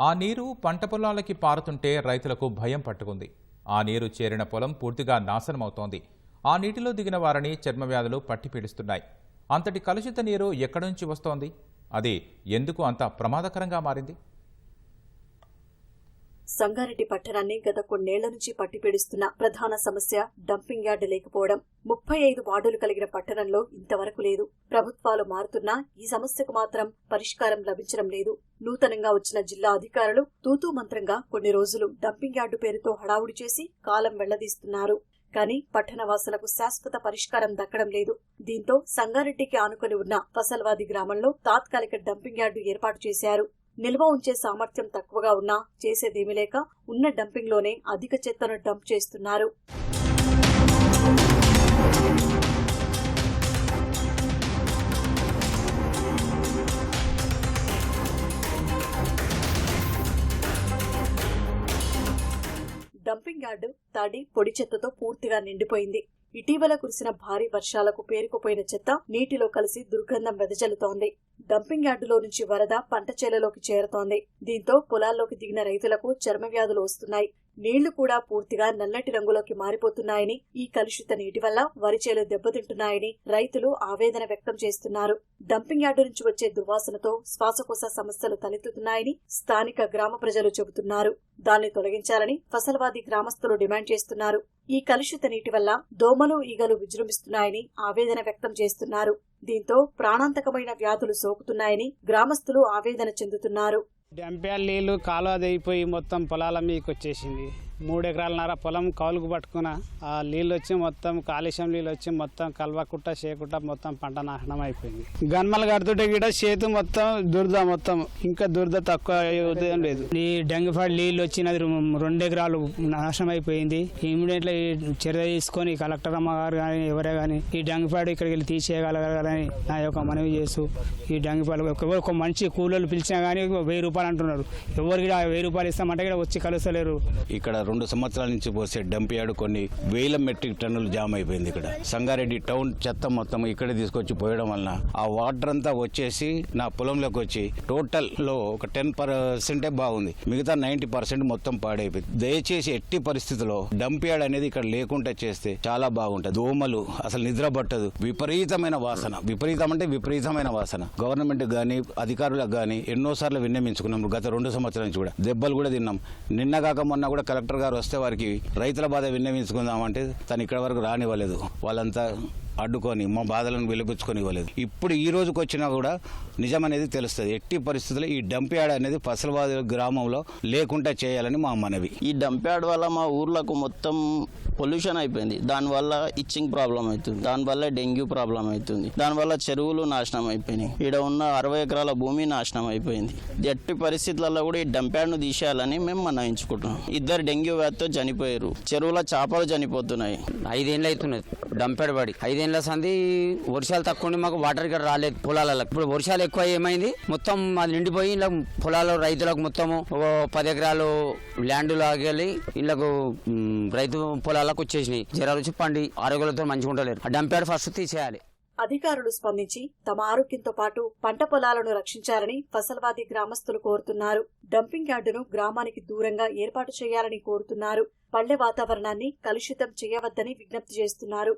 ఆ నీరు పంట పొలాలకి పారుతుంటే రైతులకు భయం పట్టుకుంది. ఆ నీరు చేరిన పొలం పూర్తిగా నాశనమవుతోంది. ఆ నీటిలో దిగిన వారిని చర్మ వ్యాధులు పట్టి పీడిస్తున్నాయి. అంతటి కలుషిత నీరు ఎక్కడి నుంచి వస్తోంది? అది ఎందుకు అంత ప్రమాదకరంగా మారింది? సంగారెడ్డి పట్టణాన్ని గత కొన్నేళ్ళ నుంచి పట్టిపీడిస్తున్న ప్రధాన సమస్య డంపింగ్ యార్డు లేకపోవడం. ముప్పై ఐదు వార్డులు కలిగిన పట్టణంలో ఇంతవరకు లేదు. ప్రభుత్వాలు మారుతున్నా ఈ సమస్యకు మాత్రం పరిష్కారం లభించడం లేదు. నూతనంగా వచ్చిన జిల్లా అధికారులు తూతూ మంత్రంగా కొన్ని రోజులు డంపింగ్ యార్డు పేరుతో హడావుడి చేసి కాలం వెళ్ళదీస్తున్నారు. కానీ పట్టణవాసులకు శాశ్వత పరిష్కారం దక్కడం లేదు. దీంతో సంగారెడ్డికి ఆనుకొని ఉన్న ఫసల్వాది గ్రామంలో తాత్కాలిక డంపింగ్ యార్డు ఏర్పాటు చేశారు. నిల్వ ఉంచే సామర్థ్యం తక్కువగా ఉన్నా చేసేదేమీ లేక ఉన్న డంపింగ్లోనే అధిక చెత్తను డంప్ చేస్తున్నారు. డంపింగ్ యార్డు తడి పొడి చెత్తతో పూర్తిగా నిండిపోయింది. ఇటీవల కురిసిన భారీ వర్షాలకు పేరుకుపోయిన చెత్త నీటిలో కలిసి దుర్గంధం వెదజల్లుతోంది. డంపింగ్ యార్డులో నుంచి వరద పంట చేలలోకి చేరుతోంది. దీంతో పొలాల్లోకి దిగిన రైతులకు చర్మ వ్యాధులు వస్తున్నాయి. నీళ్ళు కూడా పూర్తిగా నల్లటి రంగులోకి మారిపోతున్నాయని ఈ కలుషిత నీటి వల్ల వరి చేలు దెబ్బతింటున్నాయని రైతులు ఆవేదన వ్యక్తం చేస్తున్నారు. డంపింగ్ యార్డు నుంచి వచ్చే దుర్వాసనతో శ్వాసకోశ సమస్యలు తలెత్తుతున్నాయని స్థానిక గ్రామ ప్రజలు చెబుతున్నారు. దాన్ని తొలగించాలని ఫసల్వాది గ్రామస్తులు డిమాండ్ చేస్తున్నారు. ఈ కలుషిత నీటి వల్ల దోమలు ఈగలు విజృంభిస్తున్నాయని ఆవేదన వ్యక్తం చేస్తున్నారు. దీంతో ప్రాణాంతకమైన వ్యాధులు సోకుతున్నాయని గ్రామస్తులు ఆవేదన చెందుతున్నారు. డంప్యాల నీళ్ళు కాలువ అయిపోయి మొత్తం పొలాల మీకు వచ్చేసింది మూడు ఎకరాలన్నర పొలం కౌలుకు పట్టుకున్న ఆ నీళ్ళు వచ్చి మొత్తం కాలుష్యం నీళ్ళు వచ్చి మొత్తం కలవకుట్ట చేయకుట్ట మొత్తం పంట నాశనం అయిపోయింది. గన్మలు కడుతుంటే గిట చేతు మొత్తం దురద మొత్తం. ఇంకా దురద తక్కువ ఉదయం లేదు. ఈ డెంగిఫాడ్ నీళ్ళు వచ్చినది రెండు- ఎకరాలు నాశనం అయిపోయింది. ఇమీడియట్లీ చర్య తీసుకొని కలెక్టర్ అమ్మగారు కానీ ఎవరే కానీ ఈ డెంగిఫాడ్ ఇక్కడికి వెళ్ళి తీసేయగలగాలని నా యొక్క మనవి చేస్తూ ఈ డెంగ్యూ ఒక ఒక మంచి కూలీలు పిలిచినా కానీ వెయ్యి రూపాయలు అంటున్నారు. ఎవరికి కూడా వెయ్యి రూపాయలు ఇస్తామంటే ఇక్కడ వచ్చి కలుస్తలేరు. ఇక్కడ రెండు సంవత్సరాల నుంచి పోసే డంప్ యార్డ్ కొన్ని వేల మెట్రిక్ టన్నులు జామ్ అయిపోయింది ఇక్కడ. సంగారెడ్డి టౌన్ చెత్త మొత్తం ఇక్కడే తీసుకొచ్చి పోయడం వలన ఆ వాటర్ అంతా వచ్చేసి నా పొలంలోకి వచ్చి టోటల్లో ఒక టెన్ పర్సెంటే బాగుంది. మిగతా నైన్టీ పర్సెంట్ మొత్తం పాడైపోయింది. దయచేసి ఎట్టి పరిస్థితుల్లో డంప్ యార్డ్ అనేది ఇక్కడ లేకుండా చేస్తే చాలా బాగుంటుంది. దోమలు అసలు నిద్ర పట్టదు. విపరీతమైన వాసన. విపరీతం అంటే విపరీతమైన వాసన. గవర్నమెంట్ గానీ అధికారులకు గానీ ఎన్నోసార్లు విన్నమించుకున్నాం గత రెండు సంవత్సరాల నుంచి కూడా దెబ్బలు కూడా తిన్నాం. నిన్న కాక మొన్న కూడా కలెక్టర్ గారు వస్తే వారికి రైతుల బాధ విన్నవించుకుందామంటే తను ఇక్కడ వరకు రానివ్వలేదు. వాళ్ళంతా అడ్డుకొని మా బాధలను వెలిపించుకొని ఇవ్వలేదు. ఇప్పుడు ఈ రోజుకి వచ్చినా కూడా నిజం అనేది తెలుస్తుంది. ఎట్టి పరిస్థితుల్లో ఈ డంప్ యార్డ్ అనేది ఫసల్వాది గ్రామంలో లేకుండా చేయాలని మా మనవి. ఈ డంప్ యార్డ్ వల్ల మా ఊర్లకు మొత్తం పొల్యూషన్ అయిపోయింది. దానివల్ల ఇచ్చింగ్ ప్రాబ్లం అవుతుంది. దానివల్ల డెంగ్యూ ప్రాబ్లం అవుతుంది. దానివల్ల చెరువులు నాశనం అయిపోయినాయి. ఇక్కడ ఉన్న అరవై ఎకరాల భూమి నాశనం అయిపోయింది. ఎట్టి పరిస్థితులలో కూడా ఈ డంప్ యార్డ్ను తీసేయాలని మేము మన్నయించుకుంటున్నాం ఇద్దరు డెంగ్యూ వ్యాధితో చనిపోయారు. చెరువుల చేపలు చనిపోతున్నాయి. ఐదేళ్ళు అవుతున్నది. డంపెడ్ పడి ఐదేళ్ళ సంది వర్షాలు తక్కువ ఉండి మాకు వాటర్ ఇక్కడ రాలేదు పొలాలలో. ఇప్పుడు వర్షాలు ఎక్కువ ఏమైంది మొత్తం అది నిండిపోయి ఇలా పొలాలు రైతులకు మొత్తము ఓ పది ఎకరాలు ల్యాండ్ లాగెళ్ళి ఇళ్ళకు రైతు పొలాలకు వచ్చేసినాయి. జ్వరాలు వచ్చి పండి ఆరోగ్యాలతో మంచిగా ఉండలేరు. ఆ డంపెడ్ ఫస్ట్ తీసేయాలి. అధికారులు స్పందించి తమ ఆరోగ్యంతో పాటు పంట పొలాలను రక్షించాలని ఫసల్వాది గ్రామస్తులు కోరుతున్నారు. డంపింగ్ యార్డును గ్రామానికి దూరంగా ఏర్పాటు చేయాలని కోరుతున్నారు. పల్లె వాతావరణాన్ని కలుషితం చేయవద్దని విజ్ఞప్తి చేస్తున్నారు.